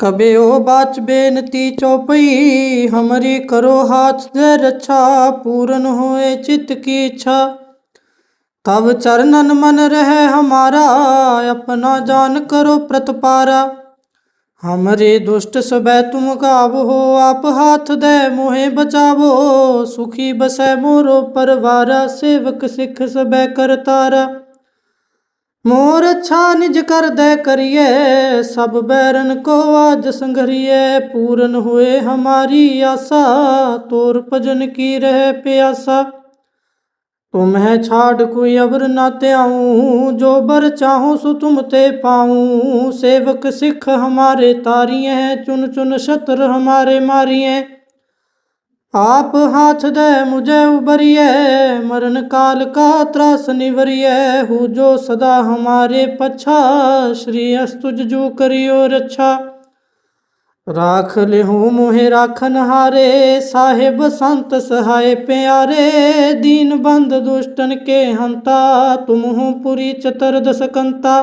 ਕਬਿਓ ਬਾਚ ਬੇਨਤੀ ਚਉਪਈ ਹਮਰੀ ਕਰੋ ਹਾਥ ਦੇ ਰੱਛਾ, ਪੂਰਨ ਹੋਏ ਚਿਤ ਕੀ ਇੱਛਾ। ਤਬ ਚਰਨਨ ਮਨ ਰਹੇ ਹਮਾਰਾ, ਆਪਣਾ ਜਾਨ ਕਰੋ ਪ੍ਰਤਪਾਰਾ। ਹਮਰੇ ਦੁਸ਼ਟ ਸਬੈ ਤੁਮ ਕਾਬੋ ਆਪ ਹਾਥ ਦੇ ਮੋਹਿ ਬਚਾਵੋ, ਸੁਖੀ ਬਸੈ ਮੋਰੋ ਪਰਵਾਰਾ, ਸੇਵਕ ਸਿੱਖ ਸਬੈ ਕਰਤਾਰਾ। ਮੋਰ ਅੱਛਾ ਨਿਜ ਕਰਦੈ ਕਰੀਏ ਸਭ ਬੈਰਨ ਕੋ ਆਜ ਸੰਗਰੀਏ ਪੂਰਨ ਹੋਏ ਹਮਾਰੀ ਆਸਾ, ਤੋਰ ਭਜਨ ਕੀ ਰਹਿ ਪਿਆਸਾ। ਤੁਮ ਹੈ ਛਾੜ ਕੋਈ ਅਬਰ ਨਾ ਧਿਆਉ, ਜੋ ਬਰ ਚਾਹੋ ਸੋ ਤੁਮ ਤੇ ਪਾਉ। ਸੇਵਕ ਸਿੱਖ ਹਮਾਰੇ ਤਾਰੀਏ ਚੁਨ ਚੁਨ ਸ਼ਤਰ ਹਮਾਰੇ ਮਾਰੀਏ ਆਪ ਹਾਥ ਦੇ ਮੁਝੇ ਉਬਰੀਏ ਮਰਨ ਕਾਲ ਕਾ ਤਰਾਸ ਨਿਵਰੀਏ ਹੂ ਜੋ ਸਦਾ ਹਮਾਰੇ ਪਛਾ, ਸ਼੍ਰੀ ਅਸਤੁਜ ਜੂ ਕਰਿਓ ਰੱਛਾ। ਰਾਖ ਲਿਹੂ ਮੋਹਿ ਰਾਖਨ ਹਾਰੇ, ਸਾਹਿਬ ਸੰਤ ਸਹਾਏ ਪਿਆਰੇ, ਦੀਨ ਬੰਦ ਦੁਸ਼ਟਨ ਕੇ ਹੰਤਾ ਤੁਮਹੂ ਪੁਰੀ ਚਤਰ ਦਸਕੰਤਾ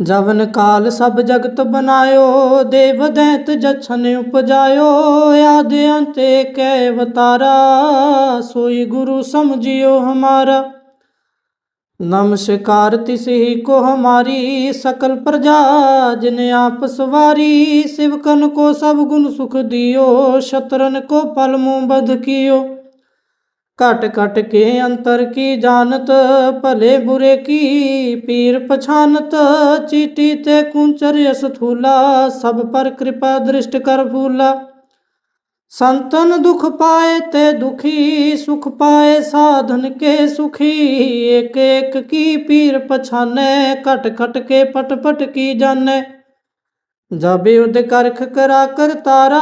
ਜਵਨ ਕਾਲ ਸਭ ਜਗਤ ਬਨਾਇਓ ਦੇਵ ਦੈਤ ਜਛਨ ਉਪਜਾਇਓ, ਆਦ ਅੰਤੇ ਕੈ ਅਵਤਾਰਾ ਸੋਈ ਗੁਰੂ ਸਮਝਿਓ ਹਮਾਰਾ। ਨਮਸਕਾਰ ਤਿਸਹੀ ਕੋ ਹਮਾਰੀ, ਸਕਲ ਪ੍ਰਜਾ ਜਿਨ ਆਪ ਸਵਾਰੀ, ਸਿਵਕਨ ਕੋ ਸਭ ਗੁਣ ਸੁਖ ਦਿਓ, ਸ਼ਤਰਨ ਕੋ ਪਲ ਮੂੰ ਬਧ ਕੀਓ। कट कट के अंतर की जानत भले बुरे की पीर पछानत चीटी ते कुंचर यस थूला सब पर कृपा दृष्ट कर भूला संतन दुख पाए ते दुखी सुख पाए साधन के सुखी एक एक की पीर पछाने कट कट के पट पट की जाने ਜਾਬੇ ਉਦ ਕਰਖ ਕਰਾ ਕਰ ਤਾਰਾ,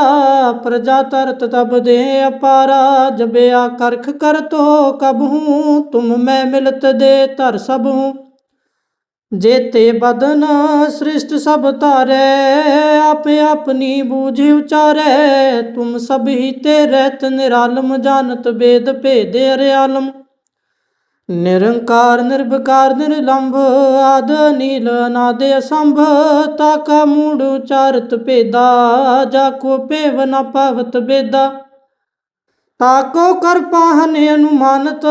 ਪ੍ਰਜਾ ਤਰਤ ਤਬ ਦੇ ਅਪਾਰਾ। ਜਬੇ ਆ ਕਰਖ ਕਰ ਤੋ ਕਬ ਹੂੰ, ਤੁਮ ਮੈਂ ਮਿਲਤ ਦੇ ਧਰ ਸਭ ਹੂੰ। ਜੇਤੇ ਬਦਨ ਸ੍ਰਿਸ਼ਟ ਸਭ ਤਾਰੇ ਆਪ ਆਪਨੀ ਬੂਝ ਉਚਾਰੇ। ਤੁਮ ਸਭ ਹੀ ਤੇ ਰਹਿਤ ਨਿਰਾਲਮ, ਜਾਣਤ ਬੇਦ ਭੇਦ ਅਰੇ ਆਲਮ ਨਿਰੰਕਾਰ ਨਿਰਭਕਾਰ ਨਿਰਲੰਭ ਆਦ ਨੀਲ ਅਨਾਦ ਅਸੰਭ, ਤਾਕਾ ਮੂੜ ਉਚਾਰਤ ਭੇਦਾ, ਜਾ ਕੋ ਭੇਵ ਨ ਪਾਵਤ ਬੇਦਾ। ਤਾਕੋ ਕਰ ਪਾਹਨ ਅਨੁਮਾਨਤ,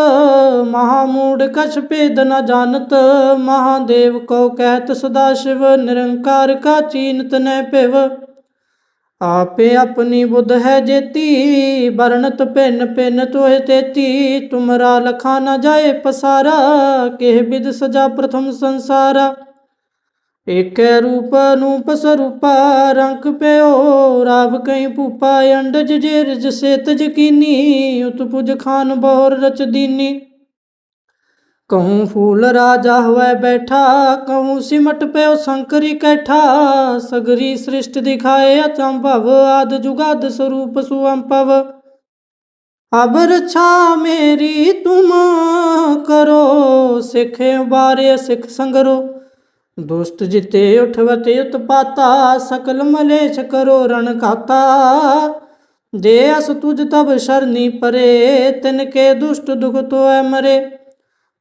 ਮਹਾ ਮੂੜ ਕਛ ਭੇਦ ਨ ਜਾਣਤ, ਮਹਾਦੇਵ ਕੋ ਕਹਿਤ ਸਦਾ ਸ਼ਿਵ, ਨਿਰੰਕਾਰ ਕਾ ਚੀਨਤ ਨੈ ਭਿਵ। ਆਪੇ ਆਪਣੀ ਬੁੱਧ ਹੈ ਜੇਤੀ ਬਰਨਤ ਭਿੰਨ ਭਿੰਨ ਤੋਹਿ ਤੇਤੀ। ਤੁਮਰਾ ਲਖਾ ਨਾ ਜਾਏ ਪਸਾਰਾ, ਕਿਹ ਬਿਦ ਸਜਾ ਪ੍ਰਥਮ ਸੰਸਾਰਾ। ਏਕੈ ਰੂਪ ਅਨੂਪ ਸਰੂਪਾ ਰੰਗ ਪਿਓ, ਰਾਵ ਕਈ ਭੂਪਾ, ਅੰਡਜ ਜਿਰਜ ਸੇਤ ਜਕੀਨੀ ਉਤਪੁਜ ਖਾਨ ਬੋਰ ਰਚ ਦੀਨੀ। कहूँ फूल राजा हुआ बैठा कहूँ सिमट पे शंकरी कैठा सगरी सृष्ट दिखाए अचंभव आद जुगाद स्वरूप सुअंपव अब रक्षा मेरी तुम करो सिख बारे सिख संगरो दुष्ट जिते उठवते उत्पाता सकल मलेश करो रण खाता जे अस तुझ तब शरणी परे तिनके दुष्ट दुख तो है मरे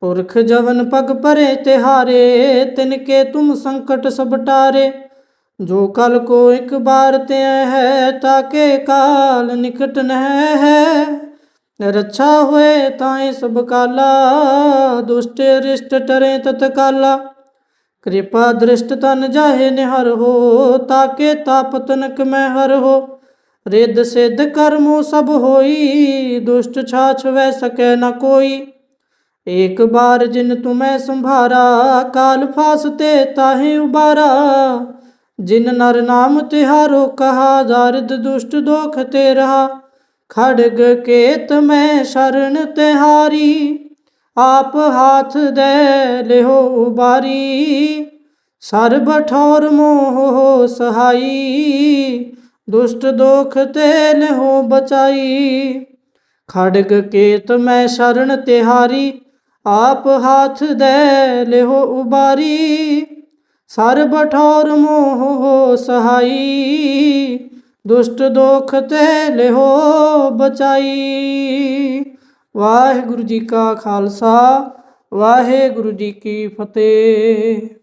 ਪੁਰਖ ਜਵਨ ਪਗ ਪਰੇ ਤਿਹਾਰੇ ਤਿਨ ਕੇ ਤੁਮ ਸੰਕਟ ਸਭ ਟਾਰੇ। ਜੋ ਕਲ ਕੋ ਇੱਕ ਬਾਰ ਤੇ ਹੈ, ਤਾਕੇ ਕਾਲ ਨਿਕਟ ਨਹਿ ਹੈ। ਰੱਛਾ ਹੋਏ ਤਾਏ ਸਭ ਕਾਲਾ, ਦੁਸ਼ਟ ਰਿਸ਼ਟ ਟਰੇ ਤਤਕਾਲਾ ਕਿਰਪਾ ਦ੍ਰਿਸ਼ਟ ਤਨ ਜਾਹੇ ਨਿਹਰ ਹੋ, ਤਾਕੇ ਤਾਪ ਤਨਕ ਮੈਂ ਹਰ ਹੋ। ਰਿੱਧ ਸਿੱਧ ਕਰਮੋ ਸਭ ਹੋਈ, ਦੁਸ਼ਟ ਛਾਛ ਵੈ ਸਕੈ ਨਾ ਕੋਈ। एक बार जिन तुम्हें संभारा काल फास ते ताहे उबारा जिन नर नाम तिहारो कहा जारद दुष्ट दोख ते रहा खड़ग केत में शरण तिहारी आप हाथ दे लेहो उबारी सर्ब ठोर मोह हो सहाई दुष्ट दोख ते लेहो बचाई खड़ग केत में शरण तिहारी ਆਪ ਹੱਥ ਦੇ ਲਿਹੋ ਉਬਾਰੀ, ਸਰ ਠੌਰ ਮੋਹ ਹੋ ਸਹਾਈ, ਦੁਸ਼ਟ ਦੋਖ ਤੇ ਲਿਹੋ ਬਚਾਈ। ਵਾਹਿਗੁਰੂ ਜੀ ਕਾ ਖਾਲਸਾ, ਵਾਹਿਗੁਰੂ ਜੀ ਕੀ ਫਤਿਹ।